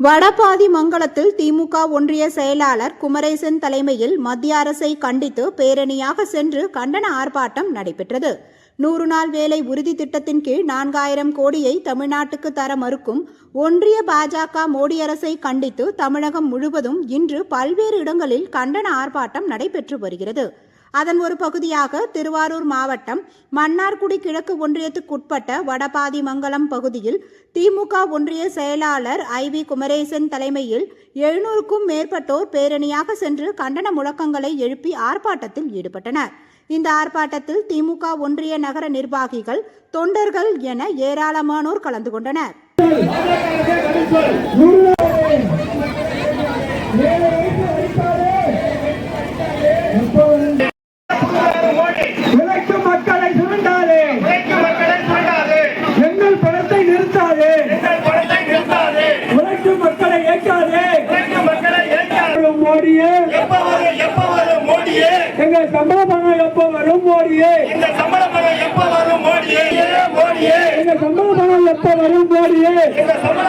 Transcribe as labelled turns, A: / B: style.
A: வடபாதி மங்கலத்தில் திமுக ஒன்றிய செயலாளர் குமரேசன் தலைமையில் மத்திய அரசை கண்டித்து பேரணியாக சென்று கண்டன ஆர்ப்பாட்டம் நடைபெற்றது. நூறு நாள் வேலை உறுதி திட்டத்தின் கீழ் நான்காயிரம் கோடியை தமிழ்நாட்டுக்கு தர மறுக்கும் ஒன்றிய பாஜக மோடி அரசை கண்டித்து தமிழகம் முழுவதும் இன்று பல்வேறு இடங்களில் கண்டன ஆர்ப்பாட்டம் நடைபெற்று வருகிறது. அதன் ஒரு பகுதியாக திருவாரூர் மாவட்டம் மன்னார்குடி கிழக்கு ஒன்றியத்துக்குட்பட்ட வடபாதிமங்கலம் பகுதியில் திமுக ஒன்றிய செயலாளர் ஐ வி குமரேசன் தலைமையில் எழுநூறுக்கும் மேற்பட்டோர் பேரணியாக சென்று கண்டன முழக்கங்களை எழுப்பி ஆர்ப்பாட்டத்தில் ஈடுபட்டனர். இந்த ஆர்ப்பாட்டத்தில் திமுக ஒன்றிய நகர நிர்வாகிகள் தொண்டர்கள் என ஏராளமானோர் கலந்து கொண்டனர்.
B: உழைக்கும்
C: சம்பள
B: பணம் எப்போ வரும்
C: மோடியே? இந்த சம்பள
B: பணம்
C: எப்போ வரும் மோடியே? மோடியே
B: இந்த சம்பள பணம் எப்போ வரும் மோடியே
C: இந்த சம்பள